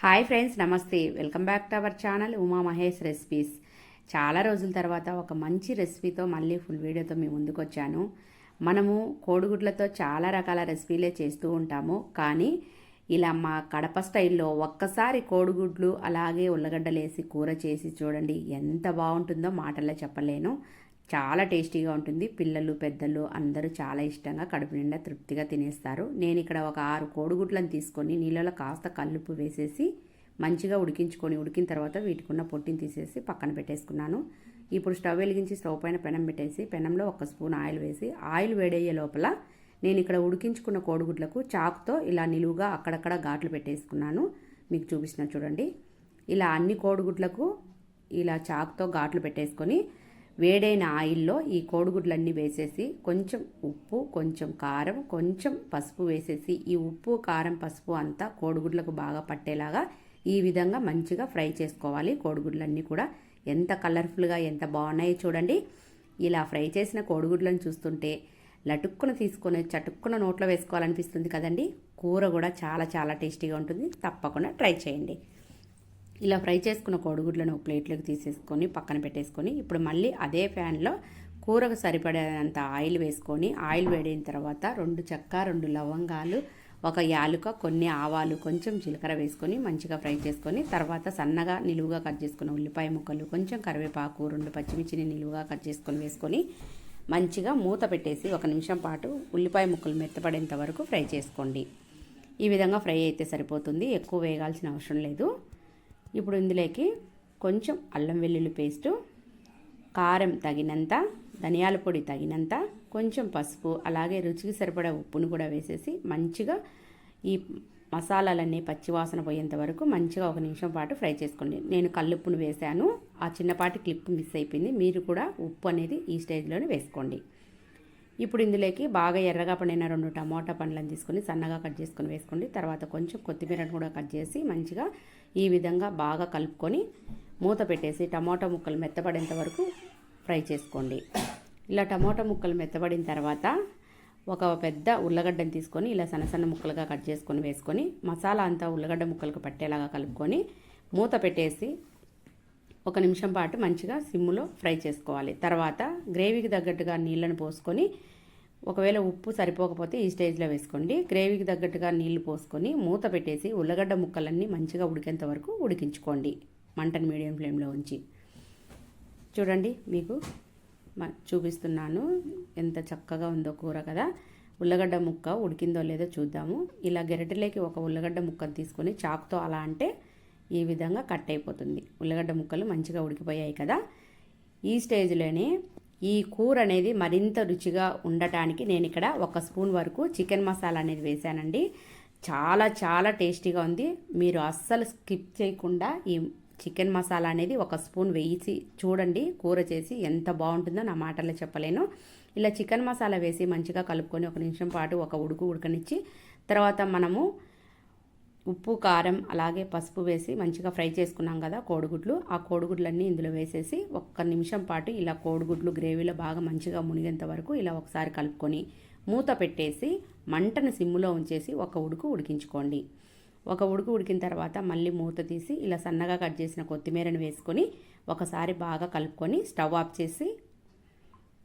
Hi friends నమస్తే. Welcome back to our channel Uma Mahesh recipes. చాలా రోజుల తర్వాత ఒక మంచి రెసిపీతో మళ్ళీ ఫుల్ వీడియోతో మీ ముందుకు వచ్చాను మనము కోడిగుడ్లతో చాలా రకాల రెసిపీలే చేస్తూ ఉంటాము. కానీ ఇలా మా కడప స్టైల్లో ఒక్కసారి కోడిగుడ్లు అలాగే ఉల్లగడ్డలు వేసి కూర చేసి చూడండి ఎంత బాగుంటుందో మాటల్లో చెప్పలేను. చాలా టేస్టీగా ఉంటుంది. పిల్లలు పెద్దలు అందరూ చాలా ఇష్టంగా కడుపు నిండా తృప్తిగా తినేస్తారు. నేను ఇక్కడ ఒక ఆరు కోడిగుడ్లను తీసుకొని నీళ్ళలో కాస్త కల్లుపు వేసేసి మంచిగా ఉడికించుకొని ఉడికిన తర్వాత వీటికి ఉన్న పొట్టిని తీసేసి పక్కన పెట్టేసుకున్నాను. ఇప్పుడు స్టవ్ వెలిగించి స్టవ్ పైన పెనం పెట్టేసి పెనంలో ఒక స్పూన్ ఆయిల్ వేసి ఆయిల్ వేడయ్యే లోపల నేను ఇక్కడ ఉడికించుకున్న కోడిగుడ్లకు చాకుతో ఇలా నిలువుగా అక్కడక్కడ ఘాట్లు పెట్టేసుకున్నాను. మీకు చూపిస్తున్నా చూడండి. ఇలా అన్ని కోడిగుడ్లకు ఇలా చాకుతో ఘాట్లు పెట్టేసుకొని వేడైన ఆయిల్లో ఈ కోడిగుడ్లన్నీ వేసేసి కొంచెం ఉప్పు కొంచెం కారం కొంచెం పసుపు వేసేసి ఈ ఉప్పు కారం పసుపు అంతా కోడిగుడ్లకు బాగా పట్టేలాగా ఈ విధంగా మంచిగా ఫ్రై చేసుకోవాలి. కోడిగుడ్లన్నీ కూడా ఎంత కలర్ఫుల్గా ఎంత బాగున్నాయో చూడండి. ఇలా ఫ్రై చేసిన కోడిగుడ్లను చూస్తుంటే లటుక్కున తీసుకొని చటుక్కున నోట్లో వేసుకోవాలనిపిస్తుంది కదండి. కూర కూడా చాలా చాలా టేస్టీగా ఉంటుంది. తప్పకుండా ట్రై చేయండి. ఇలా ఫ్రై చేసుకున్న కోడిగుడ్లను ఒక ప్లేట్లోకి తీసేసుకొని పక్కన పెట్టేసుకొని ఇప్పుడు మళ్ళీ అదే ఫ్యాన్లో కూరకు సరిపడేంత ఆయిల్ వేసుకొని ఆయిల్ వేడిన తర్వాత రెండు చెక్క రెండు లవంగాలు ఒక యాలుక కొన్ని ఆవాలు కొంచెం జీలకర్ర వేసుకొని మంచిగా ఫ్రై చేసుకొని తర్వాత సన్నగా నిలువుగా కట్ చేసుకున్న ఉల్లిపాయ ముక్కలు కొంచెం కరివేపాకు రెండు పచ్చిమిర్చిని నిలువుగా కట్ చేసుకొని వేసుకొని మంచిగా మూత పెట్టేసి ఒక నిమిషం పాటు ఉల్లిపాయ ముక్కలు మెత్తపడేంత వరకు ఫ్రై చేసుకోండి. ఈ విధంగా ఫ్రై అయితే సరిపోతుంది. ఎక్కువ వేగాల్సిన అవసరం లేదు. ఇప్పుడు ఇందులోకి కొంచెం అల్లం వెల్లుల్లి పేస్టు కారం తగినంత ధనియాల పొడి తగినంత కొంచెం పసుపు అలాగే రుచికి సరిపడా ఉప్పును కూడా వేసేసి మంచిగా ఈ మసాలాలన్నీ పచ్చివాసన పోయేంత వరకు మంచిగా ఒక నిమిషం పాటు ఫ్రై చేసుకోండి. నేను కల్లుప్పును వేశాను. ఆ చిన్నపాటి క్లిప్ మిస్ అయిపోయింది. మీరు కూడా ఉప్పు అనేది ఈ స్టేజ్లోనే వేసుకోండి. ఇప్పుడు ఇందులోకి బాగా ఎర్రగా పండిన రెండు టమోటా పండ్లను తీసుకొని సన్నగా కట్ చేసుకొని వేసుకోండి. తర్వాత కొంచెం కొత్తిమీరను కూడా కట్ చేసి మంచిగా ఈ విధంగా బాగా కలుపుకొని మూత పెట్టేసి టమోటా ముక్కలు మెత్తపడేంత వరకు ఫ్రై చేసుకోండి. ఇలా టమోటా ముక్కలు మెత్తబడిన తర్వాత ఒక పెద్ద ఉల్లగడ్డను తీసుకొని ఇలా సన్న సన్న ముక్కలుగా కట్ చేసుకొని వేసుకొని మసాలా అంతా ఉల్లగడ్డ ముక్కలకు పట్టేలాగా కలుపుకొని మూత పెట్టేసి ఒక నిమిషం పాటు మంచిగా సిమ్ములో ఫ్రై చేసుకోవాలి. తర్వాత గ్రేవీకి తగ్గట్టుగా నీళ్ళను పోసుకొని ఒకవేళ ఉప్పు సరిపోకపోతే ఈ స్టేజ్లో వేసుకోండి. గ్రేవీకి తగ్గట్టుగా నీళ్ళు పోసుకొని మూత పెట్టేసి ఉల్లగడ్డ ముక్కలన్నీ మంచిగా ఉడికేంత వరకు ఉడికించుకోండి. మంటను మీడియం ఫ్లేమ్లో ఉంచి. చూడండి మీకు చూపిస్తున్నాను ఎంత చక్కగా ఉందో కూర కదా. ఉల్లగడ్డ ముక్క ఉడికిందో లేదో చూద్దాము. ఇలా గెరటిలోకి ఒక ఉల్లగడ్డ ముక్కను తీసుకొని చాకుతో అలా అంటే ఈ విధంగా కట్ అయిపోతుంది. ఉల్లిగడ్డ ముక్కలు మంచిగా ఉడికిపోయాయి కదా. ఈ స్టేజ్లోనే ఈ కూర అనేది మరింత రుచిగా ఉండటానికి నేను ఇక్కడ ఒక స్పూన్ వరకు చికెన్ మసాలా అనేది వేశానండి. చాలా చాలా టేస్టీగా ఉంది. మీరు అస్సలు స్కిప్ చేయకుండా ఈ చికెన్ మసాలా అనేది ఒక స్పూన్ వేసి చూడండి కూర చేసి ఎంత బాగుంటుందో నా మాటల్లో చెప్పలేను. ఇలా చికెన్ మసాలా వేసి మంచిగా కలుపుకొని ఒక నిమిషం పాటు ఒక ఉడుకు ఉడకనిచ్చి తర్వాత మనము ఉప్పు కారం అలాగే పసుపు వేసి మంచిగా ఫ్రై చేసుకున్నాం కదా కోడిగుడ్లు. ఆ కోడిగుడ్లన్నీ ఇందులో వేసేసి ఒక్క నిమిషం పాటు ఇలా కోడిగుడ్లు గ్రేవీలో బాగా మంచిగా మునిగేంత వరకు ఇలా ఒకసారి కలుపుకొని మూత పెట్టేసి మంటను సిమ్ములో ఉంచేసి ఒక ఉడుకు ఉడికించుకోండి. ఒక ఉడుకు ఉడికిన తర్వాత మళ్ళీ మూత తీసి ఇలా సన్నగా కట్ చేసిన కొత్తిమీరను వేసుకొని ఒకసారి బాగా కలుపుకొని స్టవ్ ఆఫ్ చేసి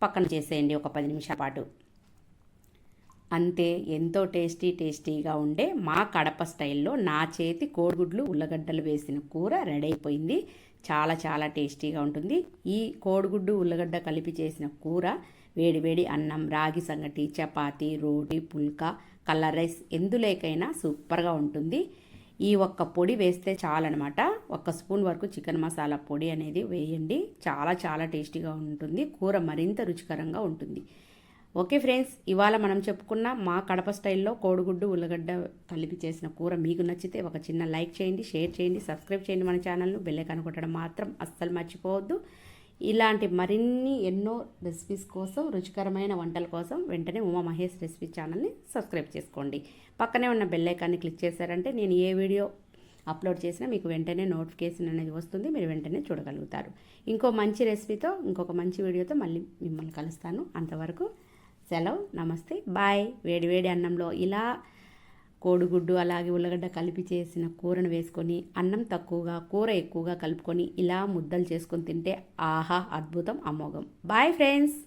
పక్కన చేసేయండి ఒక పది నిమిషాల పాటు. అంతే ఎంతో టేస్టీ టేస్టీగా ఉండే మా కడప స్టైల్లో నా చేతి కోడిగుడ్లు ఉల్లగడ్డలు వేసిన కూర రెడీ అయిపోయింది. చాలా చాలా టేస్టీగా ఉంటుంది. ఈ కోడిగుడ్డు ఉల్లగడ్డ కలిపి చేసిన కూర వేడివేడి అన్నం రాగి సంగటి చపాతి రోటి పుల్కా కలర్ రైస్ ఎందులేకైనా సూపర్గా ఉంటుంది. ఈ ఒక్క పొడి వేస్తే చాలన్నమాట ఒక్క స్పూన్ వరకు చికెన్ మసాలా పొడి అనేది వేయండి. చాలా చాలా టేస్టీగా ఉంటుంది. కూర మరింత రుచికరంగా ఉంటుంది. ఓకే ఫ్రెండ్స్ ఇవాళ మనం చెప్పుకున్న మా కడప స్టైల్లో కోడిగుడ్డు ఉల్లగడ్డ కలిపి చేసిన కూర మీకు నచ్చితే ఒక చిన్న లైక్ చేయండి షేర్ చేయండి సబ్స్క్రైబ్ చేయండి మన ఛానల్ను. బెల్లైకాన్ కొట్టడం మాత్రం అస్సలు మర్చిపోవద్దు. ఇలాంటి మరిన్ని ఎన్నో రెసిపీస్ కోసం రుచికరమైన వంటల కోసం వెంటనే ఉమా మహేష్ రెసిపీ ఛానల్ని సబ్స్క్రైబ్ చేసుకోండి. పక్కనే ఉన్న బెల్లైకాన్ని క్లిక్ చేశారంటే నేను ఏ వీడియో అప్లోడ్ చేసినా మీకు వెంటనే నోటిఫికేషన్ అనేది వస్తుంది మీరు వెంటనే చూడగలుగుతారు. ఇంకో మంచి రెసిపీతో ఇంకొక మంచి వీడియోతో మళ్ళీ మిమ్మల్ని కలుస్తాను. అంతవరకు సెలవు. నమస్తే. బాయ్. వేడి వేడి అన్నంలో ఇలా కోడిగుడ్డు అలాగే ఉల్లగడ్డ కలిపి చేసిన కూరను వేసుకొని అన్నం తక్కువగా కూర ఎక్కువగా కలుపుకొని ఇలా ముద్దలు చేసుకొని తింటే ఆహా అద్భుతం అమోఘం. Bye friends.